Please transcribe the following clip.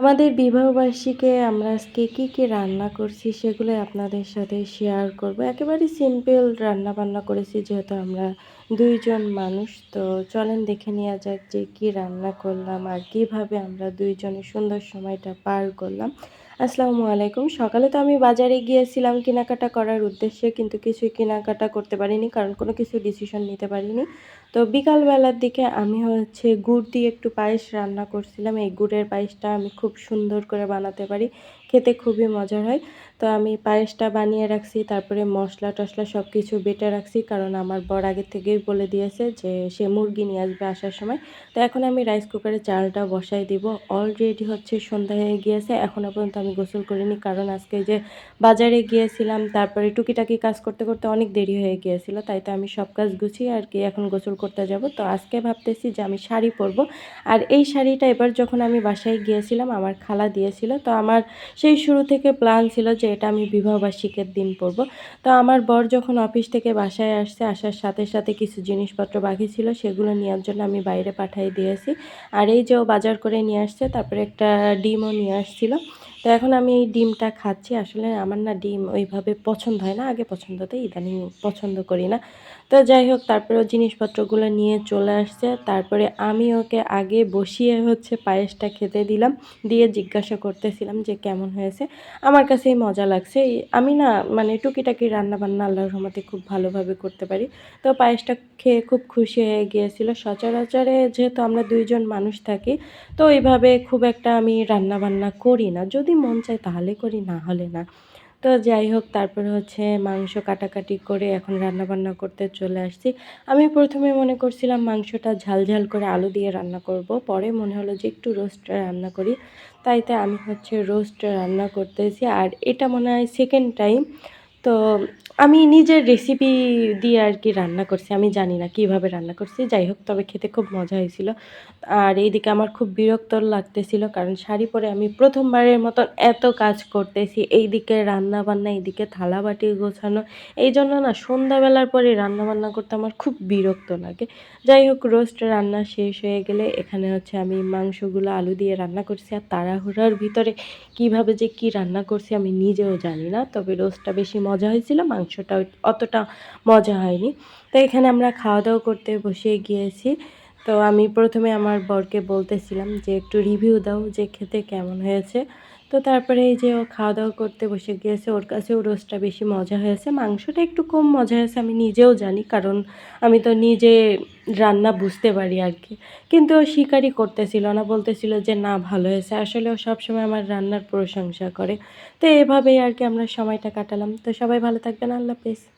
আমাদের বিবাহবার্ষিকে আমরা আজকে কী কী রান্না করছি সেগুলো আপনাদের সাথে শেয়ার করব। একেবারে সিম্পল রান্না বান্না করেছি যেহেতু আমরা দুইজন মানুষ, তো চলেন দেখে নেওয়া যাক যে কী রান্না করলাম আর কীভাবে আমরা দুইজনে সুন্দর সময়টা পার করলাম। আসসালামু আলাইকুম। সকালে তো আমি বাজারে গিয়েছিলাম কেনাকাটা করার উদ্দেশ্যে, কিন্তু কিছুই কেনাকাটা করতে পারিনি, কারণ কোনো কিছু ডিসিশন নিতে পারিনি। তো বিকালবেলার দিকে আমি হচ্ছে গুড় দিয়ে একটু পায়েস রান্না করছিলাম। এই গুড়ের পায়েসটা আমি খুব সুন্দর করে বানাতে পারি। খেতে খুবই মজার হয়। তো আমি পায়েসটা বানিয়ে রাখছি, তারপরে মশলা টশলা সব কিছু বেটে রাখছি, কারণ আমার বর আগে থেকেই বলে দিয়েছে যে সে মুরগি নিয়ে আসবে আসার সময়। তো এখন আমি রাইস কুকারে চালটা বসাই দিব। অলরেডি হচ্ছে সন্ধ্যা হয়ে গিয়েছে এখনও পর্যন্ত আমি গোসল করিনি, কারণ আজকে যে বাজারে গিয়েছিলাম, তারপরে টুকিটাকি কাজ করতে করতে অনেক দেরি হয়ে গিয়েছিল, তাই তো আমি সব কাজ গুছিয়ে আর কি এখন গোসল করতে যাব। তো আজকে ভাবতেছি যে আমি শাড়ি পরবো। আর এই শাড়িটা এবার যখন আমি বাসায় গিয়েছিলাম, আমার খালা দিয়েছিল। তো আমার সেই শুরু থেকে প্ল্যান ছিল যে এটা আমি বিবাহবার্ষিকের দিন পরব। তো আমার বর যখন অফিস থেকে বাসায় আসছে, আসার সাথে সাথে কিছু জিনিসপত্র বাকি ছিল, সেগুলো নেওয়ার জন্য আমি বাইরে পাঠিয়ে দিয়েছি। আর এই যে বাজার করে নিয়ে আসছে, তারপরে একটা ডিমও নিয়ে আসছিল। তো এখন আমি এই ডিমটা খাচ্ছি। আসলে আমার না ডিম ওইভাবে পছন্দ হয় না। আগে পছন্দ হতো ইদানিং পছন্দ করি না। তো যাই হোক তারপরে জিনিসপত্রগুলো নিয়ে চলে আসছে। তারপরে আমি ওকে আগে বসিয়ে হচ্ছে পায়েসটা খেতে দিলাম। দিয়ে জিজ্ঞাসা করতেছিলাম যে কেমন হয়েছে। আমার কাছেই মজা লাগছে। আমি না মানে টুকিটাকি রান্না বান্না আল্লাহর রহমতে খুব ভালোভাবে করতে পারি। তো পায়েসটা খেয়ে খুব খুশি হয়ে গিয়েছিল। সচরাচরে যেহেতু আমরা দুইজন মানুষ থাকি, তো ওইভাবে খুব একটা আমি রান্নাবান্না করি না। যদি মন চায় তাহলে করি, না হলে না। তো যাই হোক, তারপর হচ্ছে মাংস কাটাকাটি করে এখন রান্না বান্না করতে চলে আসছি। আমি প্রথমে মনে করছিলাম মাংসটা ঝাল ঝাল করে আলু দিয়ে রান্না করব। পরে মনে হলো যে একটু রোস্ট রান্না করি। তাইতে তাই আমি হচ্ছে রোস্ট রান্না করতেছি। আর এটা মনে হয় সেকেন্ড টাইম তো আমি নিজের রেসিপি দিয়ে আর কি রান্না করছি, আমি জানি না কীভাবে রান্না করছি, যাই হোক, তবে খেতে খুব মজা হয়েছিল। আর এইদিকে আমার খুব বিরক্ত লাগতেছিল, কারণ শাড়ি পরে আমি প্রথমবারের মতন এত কাজ করতেছি, এইদিকে রান্না বান্না এইদিকে থালা বাটি গোছানো, এই জন্য না সন্ধ্যাবেলার পরে রান্না বান্না করতে আমার খুব বিরক্ত লাগে। যাই হোক রোস্ট রান্না শেষ হয়ে গেলে এখানে হচ্ছে আমি মাংসগুলো আলু দিয়ে রান্না করছি, আর তাড়াহুড়ার ভিতরে কীভাবে যে কি রান্না করছি আমি নিজেও জানি না, তবে রোস্টটা বেশি মজা হয়েছিল মাংসটা অতটা মজা হয়নি। তো এখানে আমরা খাওয়া দাওয়া করতে বসে গিয়েছি। তো আমি প্রথমে আমার বরকে বলতেছিলাম যে, একটু রিভিউ দাও যে খেতে কেমন হয়েছে। তো তারপরে এই যে ও খাওয়া দাওয়া করতে বসে গিয়েছে, ওর কাছেও রোস্টটা বেশি মজা হয়েছে। মাংসটা একটু কম মজা হয়েছে, আমি নিজেও জানি, কারণ আমি তো নিজে রান্না বুঝতে পারি আর কি। কিন্তু ও স্বীকারই করতেছিল না, বলতেছিল যে, না, ভালো হয়েছে। আসলে ও সবসময় আমার রান্নার প্রশংসা করে। তো এভাবেই আর কি আমরা সময়টা কাটালাম। তো সবাই ভালো থাকবেন, আল্লাহ হাফেজ।